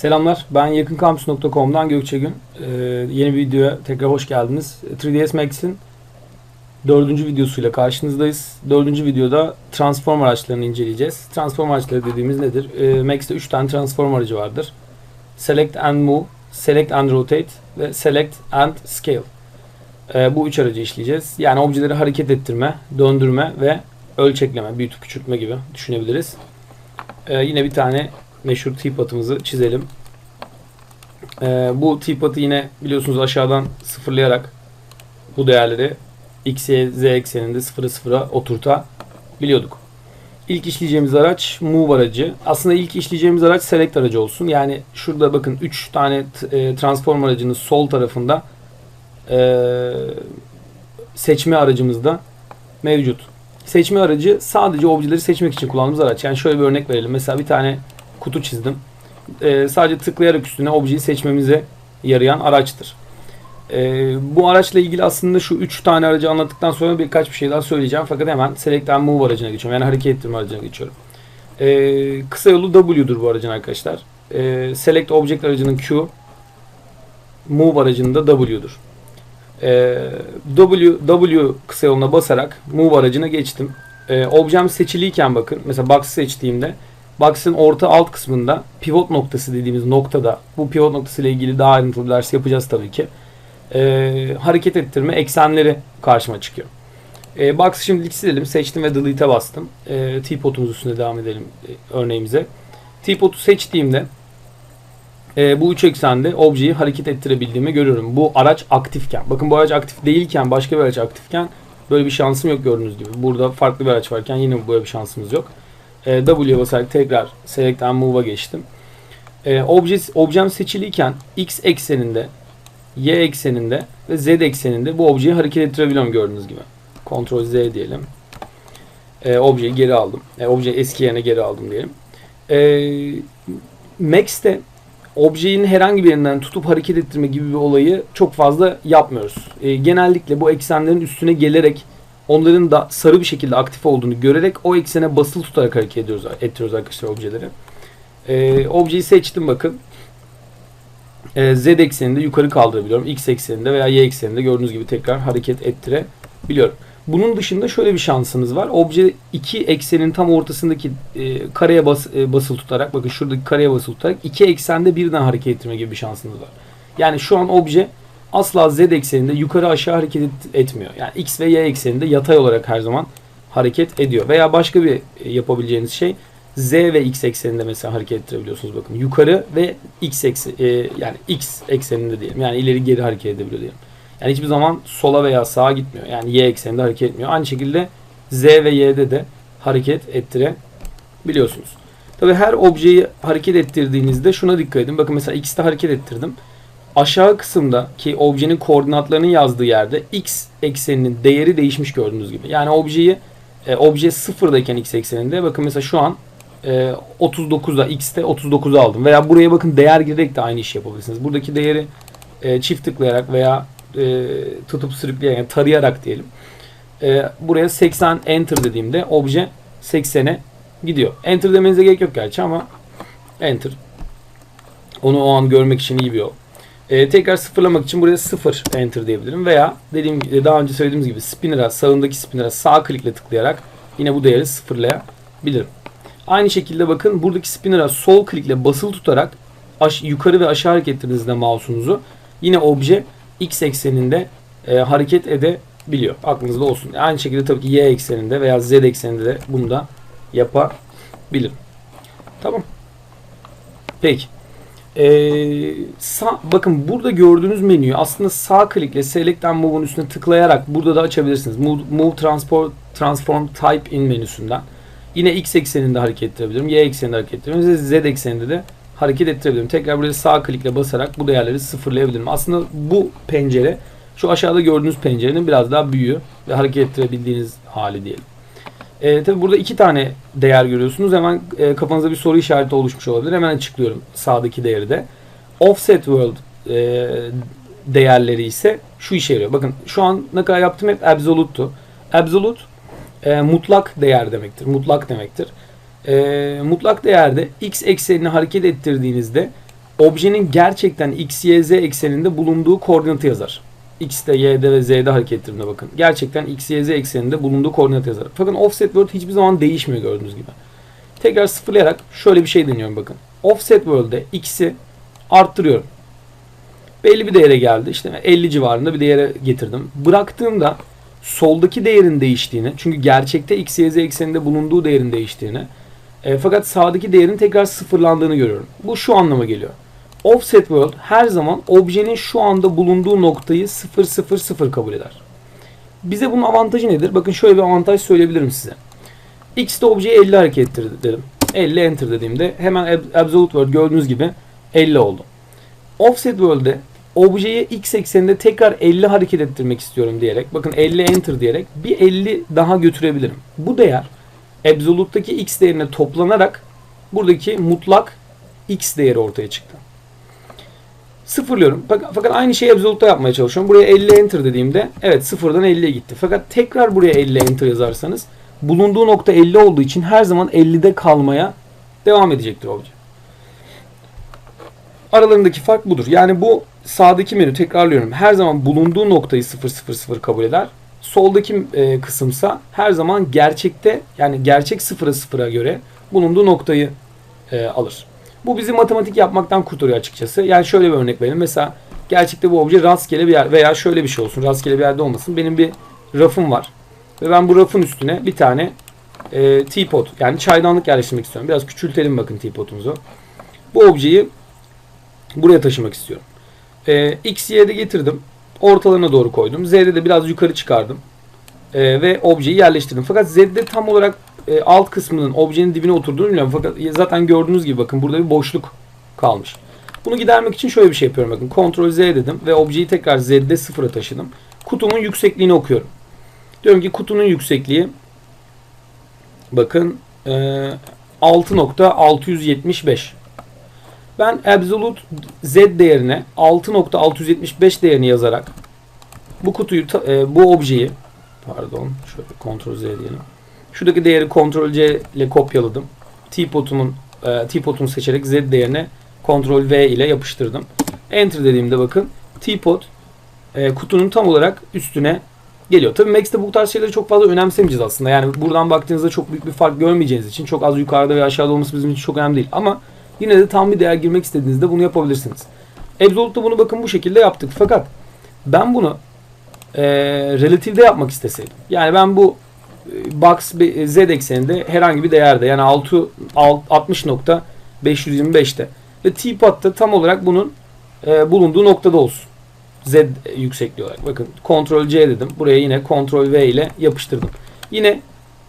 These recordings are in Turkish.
Selamlar, ben yakınkampüs.com'dan Gökçegün. Ee, yeni bir videoya tekrar hoş geldiniz. 3ds Max'in dördüncü videosuyla karşınızdayız. Dördüncü videoda transform araçlarını inceleyeceğiz. Transform araçları dediğimiz nedir? Ee, Max'te 3 tane transform aracı vardır. Select and Move, Select and Rotate ve Select and Scale. Ee, bu üç aracı işleyeceğiz. Yani objeleri hareket ettirme, döndürme ve ölçekleme, büyütüp küçültme gibi düşünebiliriz. Ee, yine bir tane meşhur teapot'ımızı çizelim. Ee, bu teapot'u yine biliyorsunuz aşağıdan sıfırlayarak bu değerleri x, z ekseninde 0'a 0'a oturtabiliyorduk. İlk işleyeceğimiz araç move aracı. Aslında ilk işleyeceğimiz araç select aracı olsun. Yani şurada bakın 3 tane e, transform aracının sol tarafında e, seçme aracımız da mevcut. Seçme aracı sadece objeleri seçmek için kullandığımız araç. Yani şöyle bir örnek verelim. Mesela bir tane kutu çizdim. Ee, sadece tıklayarak üstüne objeyi seçmemize yarayan araçtır. Ee, bu araçla ilgili aslında şu 3 tane aracı anlattıktan sonra birkaç bir şey daha söyleyeceğim. Fakat hemen Select and Move aracına geçiyorum. Yani hareket ettirme aracına geçiyorum. Ee, kısa yolu W'dur bu aracın arkadaşlar. Ee, Select Object aracının Q, Move aracının da W'dur. Ee, W, W kısa yoluna basarak Move aracına geçtim. Ee, objem seçiliyken bakın. Mesela Box seçtiğimde Box'ın orta alt kısmında pivot noktası dediğimiz noktada bu pivot noktası ile ilgili daha ayrıntılı bir ders yapacağız tabii ki. Ee, hareket ettirme eksenleri karşıma çıkıyor. Ee, Box'ı şimdilik silelim. Seçtim ve delete'e bastım. Ee, T-Pot'umuz üstüne devam edelim e, örneğimize. T-Pot'u seçtiğimde e, bu üç eksende objeyi hareket ettirebildiğimi görüyorum. Bu araç aktifken. Bakın bu araç aktif değilken başka bir araç aktifken böyle bir şansım yok gördüğünüz gibi. Burada farklı bir araç varken yine böyle bir şansımız yok. E, W'ye basarak tekrar Select and Move'a geçtim. E, obje, objem seçiliyken X ekseninde, Y ekseninde ve Z ekseninde bu objeyi hareket ettirebiliyorum gördüğünüz gibi. Ctrl Z diyelim. E, objeyi geri aldım. E, objeyi eski yerine geri aldım diyelim. E, Max'te objenin herhangi bir yerinden tutup hareket ettirme gibi bir olayı çok fazla yapmıyoruz. E, genellikle bu eksenlerin üstüne gelerek onların da sarı bir şekilde aktif olduğunu görerek o eksene basılı tutarak hareket ediyoruz, ettiriyoruz arkadaşlar objeleri. Ee, objeyi seçtim bakın. Ee, Z ekseninde yukarı kaldırabiliyorum. X ekseninde veya Y ekseninde gördüğünüz gibi tekrar hareket ettirebiliyorum. Bunun dışında şöyle bir şansınız var. Obje iki eksenin tam ortasındaki e, kareye bas, e, basılı tutarak bakın şuradaki kareye basılı tutarak iki eksende birden hareket ettirme gibi bir şansınız var. Yani şu an obje asla z ekseninde yukarı aşağı hareket et, etmiyor. Yani x ve y ekseninde yatay olarak her zaman hareket ediyor. Veya başka bir e, yapabileceğiniz şey z ve x ekseninde mesela hareket ettirebiliyorsunuz bakın. Yukarı ve x eksen e, yani x ekseninde diyelim. Yani ileri geri hareket edebiliyor diyelim. Yani hiçbir zaman sola veya sağa gitmiyor. Yani y ekseninde hareket etmiyor. Aynı şekilde z ve y'de de hareket ettirebiliyorsunuz. Tabi her objeyi hareket ettirdiğinizde şuna dikkat edin. Bakın mesela x'te hareket ettirdim aşağı kısımda ki objenin koordinatlarını yazdığı yerde x ekseninin değeri değişmiş gördüğünüz gibi. Yani objeyi e, obje sıfırdayken x ekseninde bakın mesela şu an e, 39'da x'te 39'u aldım. Veya buraya bakın değer girerek de aynı işi yapabilirsiniz. Buradaki değeri e, çift tıklayarak veya e, tutup sürükleyerek yani tarayarak diyelim. E, buraya 80 enter dediğimde obje 80'e gidiyor. Enter demenize gerek yok gerçi ama enter. Onu o an görmek için iyi bir yol. Ee, tekrar sıfırlamak için buraya sıfır enter diyebilirim. Veya dediğim gibi daha önce söylediğimiz gibi spinner'a sağındaki spinner'a sağ klikle tıklayarak yine bu değeri sıfırlayabilirim. Aynı şekilde bakın buradaki spinner'a sol klikle basılı tutarak aş yukarı ve aşağı hareket ettirdiğinizde mouse'unuzu yine obje x ekseninde e, hareket edebiliyor. Aklınızda olsun. Aynı şekilde tabii ki y ekseninde veya z ekseninde de bunu da yapabilirim. Tamam. Peki. Ee, sağ, bakın burada gördüğünüz menüyü aslında sağ klikle Select and Move'un üstüne tıklayarak burada da açabilirsiniz. Move, move Transport, Transform Type in menüsünden. Yine X ekseninde hareket ettirebilirim. Y ekseninde hareket ettirebilirim. Z ekseninde de hareket ettirebilirim. Tekrar buraya sağ klikle basarak bu değerleri sıfırlayabilirim. Aslında bu pencere şu aşağıda gördüğünüz pencerenin biraz daha büyüğü ve hareket ettirebildiğiniz hali diyelim. E, tabi burada iki tane değer görüyorsunuz. Hemen e, kafanızda bir soru işareti oluşmuş olabilir. Hemen açıklıyorum sağdaki değeri de. Offset world e, değerleri ise şu işe yarıyor. Bakın şu an ne kadar yaptım hep absolute'tu. Absolute e, mutlak değer demektir. Mutlak demektir. E, mutlak değerde x eksenini hareket ettirdiğinizde objenin gerçekten x, y, z ekseninde bulunduğu koordinatı yazar. X'te, Y'de ve Z'de hareket ettiğimde bakın. Gerçekten X, Y, Z ekseninde bulunduğu koordinatı yazar. Fakat offset world hiçbir zaman değişmiyor gördüğünüz gibi. Tekrar sıfırlayarak şöyle bir şey deniyorum bakın. Offset world'de X'i arttırıyorum. Belli bir değere geldi. İşte 50 civarında bir değere getirdim. Bıraktığımda soldaki değerin değiştiğini, çünkü gerçekte X, Y, Z ekseninde bulunduğu değerin değiştiğini, e, fakat sağdaki değerin tekrar sıfırlandığını görüyorum. Bu şu anlama geliyor. Offset world her zaman objenin şu anda bulunduğu noktayı 000 kabul eder. Bize bunun avantajı nedir? Bakın şöyle bir avantaj söyleyebilirim size. X'te objeyi 50 hareket ettir dedim. 50 enter dediğimde hemen absolute world gördüğünüz gibi 50 oldu. Offset world'de objeyi x ekseninde tekrar 50 hareket ettirmek istiyorum diyerek bakın 50 enter diyerek bir 50 daha götürebilirim. Bu değer absolute'daki x değerine toplanarak buradaki mutlak x değeri ortaya çıktı. Sıfırlıyorum. Fakat aynı şeyi absolute'da yapmaya çalışıyorum. Buraya 50 enter dediğimde evet sıfırdan 50'ye gitti. Fakat tekrar buraya 50 enter yazarsanız bulunduğu nokta 50 olduğu için her zaman 50'de kalmaya devam edecektir obje. Aralarındaki fark budur. Yani bu sağdaki menü tekrarlıyorum. Her zaman bulunduğu noktayı 000 kabul eder. Soldaki e, kısımsa her zaman gerçekte yani gerçek sıfıra sıfıra göre bulunduğu noktayı e, alır. Bu bizi matematik yapmaktan kurtarıyor açıkçası. Yani şöyle bir örnek verelim. Mesela gerçekte bu obje rastgele bir yer veya şöyle bir şey olsun. Rastgele bir yerde olmasın. Benim bir rafım var. Ve ben bu rafın üstüne bir tane e, teapot yani çaydanlık yerleştirmek istiyorum. Biraz küçültelim bakın teapotumuzu. Bu objeyi buraya taşımak istiyorum. E, X, Y'de getirdim. Ortalarına doğru koydum. Z'de de biraz yukarı çıkardım. E, ve objeyi yerleştirdim. Fakat Z'de tam olarak e, alt kısmının objenin dibine oturduğunu bilmiyorum. Fakat zaten gördüğünüz gibi bakın burada bir boşluk kalmış. Bunu gidermek için şöyle bir şey yapıyorum bakın. Ctrl Z dedim ve objeyi tekrar Z'de sıfıra taşıdım. Kutumun yüksekliğini okuyorum. Diyorum ki kutunun yüksekliği bakın e, 6.675. Ben absolute z değerine 6.675 değerini yazarak bu kutuyu e, bu objeyi pardon şöyle Ctrl Z diyelim. Şuradaki değeri Ctrl C ile kopyaladım. Teapot'umun e, teapot'umu seçerek Z değerine Ctrl V ile yapıştırdım. Enter dediğimde bakın teapot e, kutunun tam olarak üstüne geliyor. Tabii Max'te bu tarz şeyleri çok fazla önemsemeyeceğiz aslında. Yani buradan baktığınızda çok büyük bir fark görmeyeceğiniz için çok az yukarıda ve aşağıda olması bizim için çok önemli değil. Ama yine de tam bir değer girmek istediğinizde bunu yapabilirsiniz. Absolute'da bunu bakın bu şekilde yaptık. Fakat ben bunu e, relatifde yapmak isteseydim. Yani ben bu box z ekseninde herhangi bir değerde yani 6 60.525'te ve teapot'ta tam olarak bunun e, bulunduğu noktada olsun. Z yüksekliği olarak. Bakın Ctrl C dedim. Buraya yine Ctrl V ile yapıştırdım. Yine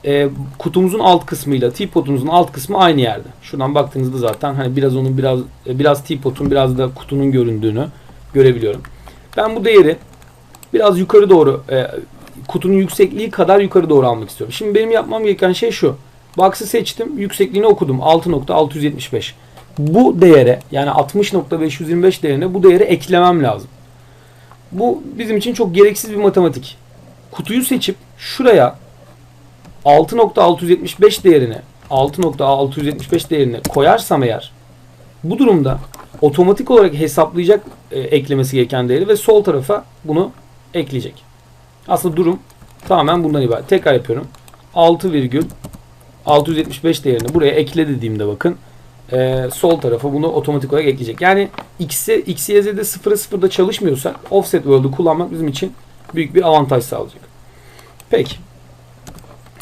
e, kutumuzun alt kısmıyla teapot'umuzun alt kısmı aynı yerde. Şuradan baktığınızda zaten hani biraz onun biraz e, biraz teapot'un biraz da kutunun göründüğünü görebiliyorum. Ben bu değeri biraz yukarı doğru e, kutunun yüksekliği kadar yukarı doğru almak istiyorum. Şimdi benim yapmam gereken şey şu. Box'ı seçtim. Yüksekliğini okudum. 6.675. Bu değere yani 60.525 değerine bu değeri eklemem lazım. Bu bizim için çok gereksiz bir matematik. Kutuyu seçip şuraya 6.675 değerini 6.675 değerini koyarsam eğer bu durumda otomatik olarak hesaplayacak e, eklemesi gereken değeri ve sol tarafa bunu ekleyecek. Aslında durum tamamen bundan ibaret. Tekrar yapıyorum. 6,675 değerini buraya ekle dediğimde bakın e, sol tarafa bunu otomatik olarak ekleyecek. Yani x'e x, y, z'de 0'a 0'da çalışmıyorsak offset world'u kullanmak bizim için büyük bir avantaj sağlayacak. Peki.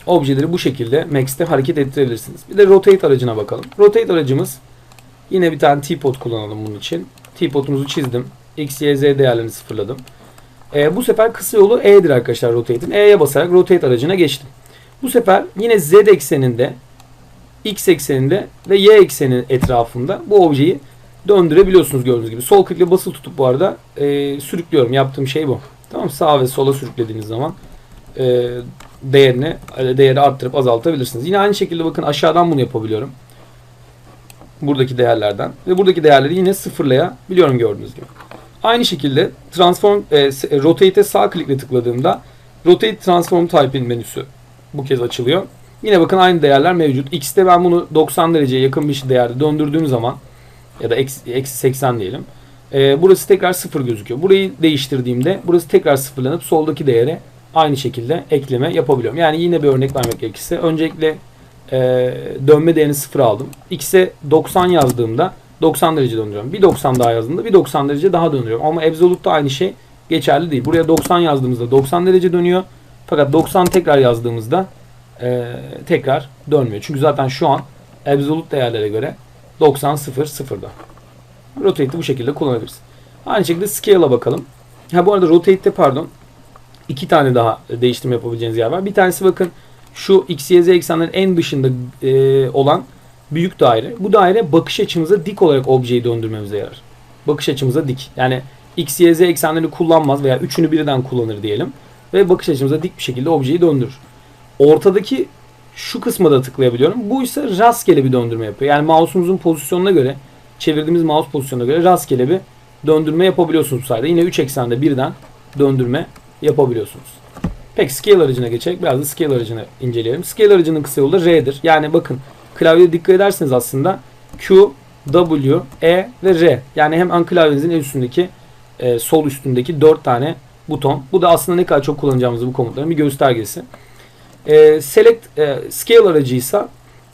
Objeleri bu şekilde Max'te hareket ettirebilirsiniz. Bir de rotate aracına bakalım. Rotate aracımız yine bir tane T-pod kullanalım bunun için. T-pod'umuzu çizdim. X, Y, Z değerlerini sıfırladım. E, bu sefer kısa yolu E'dir arkadaşlar rotate'in. E'ye basarak rotate aracına geçtim. Bu sefer yine Z ekseninde X ekseninde ve Y ekseni etrafında bu objeyi döndürebiliyorsunuz gördüğünüz gibi. Sol klikle basılı tutup bu arada e, sürüklüyorum. Yaptığım şey bu. Tamam Sağ ve sola sürüklediğiniz zaman e, değerini değeri arttırıp azaltabilirsiniz. Yine aynı şekilde bakın aşağıdan bunu yapabiliyorum. Buradaki değerlerden ve buradaki değerleri yine sıfırlayabiliyorum gördüğünüz gibi. Aynı şekilde transform e, rotate'e sağ klikle tıkladığımda rotate transform type'in menüsü bu kez açılıyor. Yine bakın aynı değerler mevcut. X'te ben bunu 90 dereceye yakın bir değerde döndürdüğüm zaman ya da eksi 80 diyelim. E, burası tekrar sıfır gözüküyor. Burayı değiştirdiğimde burası tekrar sıfırlanıp soldaki değere aynı şekilde ekleme yapabiliyorum. Yani yine bir örnek vermek gerekirse öncelikle e, dönme değerini sıfır aldım. X'e 90 yazdığımda 90 derece döndürüyorum. Bir 90 daha yazdığımda bir 90 derece daha döndürüyorum. Ama Absolute'da aynı şey geçerli değil. Buraya 90 yazdığımızda 90 derece dönüyor. Fakat 90 tekrar yazdığımızda e, tekrar dönmüyor. Çünkü zaten şu an Absolute değerlere göre 90 0 0'da. Rotate'i bu şekilde kullanabiliriz. Aynı şekilde Scale'a bakalım. Ha bu arada Rotate'te pardon iki tane daha değiştirme yapabileceğiniz yer var. Bir tanesi bakın şu x, y, z eksenlerin en dışında e, olan büyük daire. Bu daire bakış açımıza dik olarak objeyi döndürmemize yarar. Bakış açımıza dik. Yani x, y, z eksenlerini kullanmaz veya üçünü birden kullanır diyelim. Ve bakış açımıza dik bir şekilde objeyi döndürür. Ortadaki şu kısma da tıklayabiliyorum. Bu ise rastgele bir döndürme yapıyor. Yani mouse'umuzun pozisyonuna göre çevirdiğimiz mouse pozisyonuna göre rastgele bir döndürme yapabiliyorsunuz bu sayede. Yine 3 eksende birden döndürme yapabiliyorsunuz. Peki scale aracına geçerek biraz da scale aracını inceleyelim. Scale aracının kısa yolu da R'dir. Yani bakın klavyede dikkat ederseniz aslında Q, W, E ve R. Yani hem an klavyenizin en üstündeki e, sol üstündeki 4 tane buton. Bu da aslında ne kadar çok kullanacağımızı bu komutların bir göstergesi. E, select e, scale aracıysa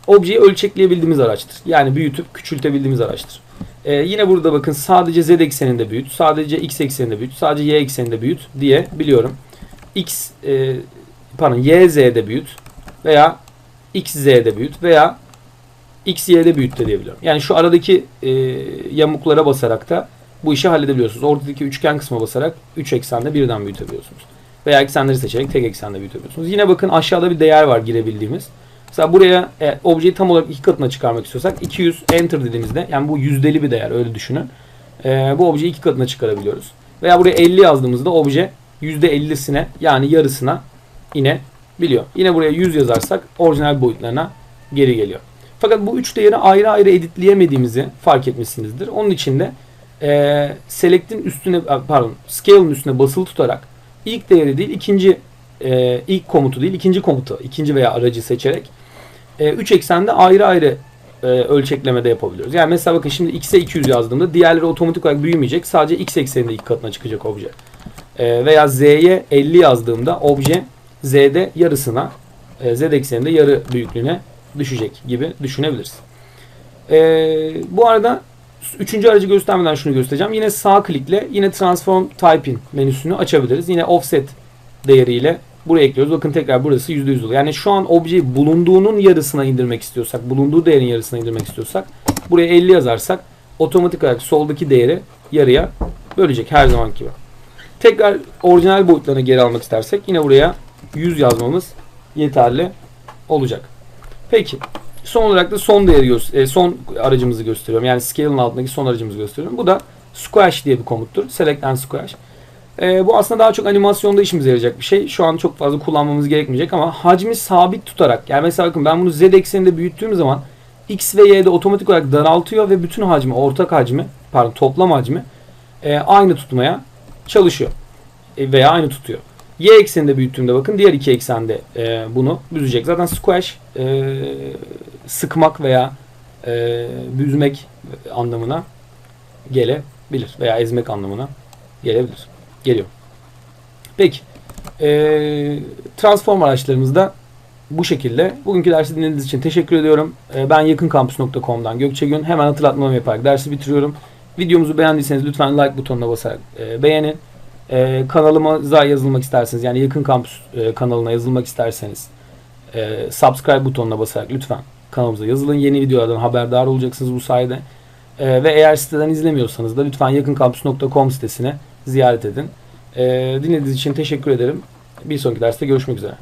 objeyi ölçekleyebildiğimiz araçtır. Yani büyütüp küçültebildiğimiz araçtır. E, yine burada bakın sadece z ekseninde büyüt, sadece x ekseninde büyüt, sadece y ekseninde büyüt diye biliyorum. x e, pardon y z'de büyüt veya x z'de büyüt veya x y'de büyüt de diyebiliyorum. Yani şu aradaki e, yamuklara basarak da bu işi halledebiliyorsunuz. Ortadaki üçgen kısma basarak 3 eksende birden büyütebiliyorsunuz. Veya eksenleri seçerek tek eksende büyütebiliyorsunuz. Yine bakın aşağıda bir değer var girebildiğimiz. Mesela buraya e, objeyi tam olarak iki katına çıkarmak istiyorsak 200 enter dediğimizde yani bu yüzdeli bir değer öyle düşünün. E, bu objeyi iki katına çıkarabiliyoruz. Veya buraya 50 yazdığımızda obje %50'sine yani yarısına inebiliyor. Yine buraya 100 yazarsak orijinal boyutlarına geri geliyor. Fakat bu üç değeri ayrı ayrı editleyemediğimizi fark etmişsinizdir. Onun için de e, select'in üstüne pardon scale'ın üstüne basılı tutarak ilk değeri değil ikinci e, ilk komutu değil ikinci komutu ikinci veya aracı seçerek 3 e, eksende ayrı ayrı e, ölçeklemede yapabiliyoruz. Yani mesela bakın şimdi x'e 200 yazdığımda diğerleri otomatik olarak büyümeyecek. Sadece x ekseninde iki katına çıkacak obje. E, veya z'ye 50 yazdığımda obje z'de yarısına e, z ekseninde yarı büyüklüğüne düşecek gibi düşünebiliriz. E, bu arada üçüncü aracı göstermeden şunu göstereceğim. Yine sağ klikle yine transform typing menüsünü açabiliriz. Yine offset değeriyle buraya ekliyoruz. Bakın tekrar burası %100 oluyor. Yani şu an objeyi bulunduğunun yarısına indirmek istiyorsak, bulunduğu değerin yarısına indirmek istiyorsak buraya 50 yazarsak otomatik olarak soldaki değeri yarıya bölecek her zaman gibi. Tekrar orijinal boyutlarına geri almak istersek yine buraya 100 yazmamız yeterli olacak. Peki. Son olarak da son değeri e, son aracımızı gösteriyorum. Yani scale'ın altındaki son aracımızı gösteriyorum. Bu da squash diye bir komuttur. Select and squash. E, bu aslında daha çok animasyonda işimize yarayacak bir şey. Şu an çok fazla kullanmamız gerekmeyecek ama hacmi sabit tutarak yani mesela bakın ben bunu z ekseninde büyüttüğüm zaman x ve y'de otomatik olarak daraltıyor ve bütün hacmi, ortak hacmi, pardon toplam hacmi e, aynı tutmaya çalışıyor. E, veya aynı tutuyor. Y ekseninde büyüttüğümde bakın diğer iki eksende e, bunu büzecek. Zaten squash e, sıkmak veya e, büzmek anlamına gelebilir veya ezmek anlamına gelebilir geliyor. Peki. E, transform araçlarımızda bu şekilde. Bugünkü dersi dinlediğiniz için teşekkür ediyorum. E, ben yakınkampüs.com'dan Gökçe Gün. Hemen hatırlatmamı yaparak dersi bitiriyorum. Videomuzu beğendiyseniz lütfen like butonuna basarak e, beğenin. E, kanalımıza yazılmak isterseniz yani Yakın Kampüs e, kanalına yazılmak isterseniz e, subscribe butonuna basarak lütfen kanalımıza yazılın. Yeni videolardan haberdar olacaksınız bu sayede. E, ve eğer siteden izlemiyorsanız da lütfen yakınkampüs.com sitesine ziyaret edin. E, dinlediğiniz için teşekkür ederim. Bir sonraki derste görüşmek üzere.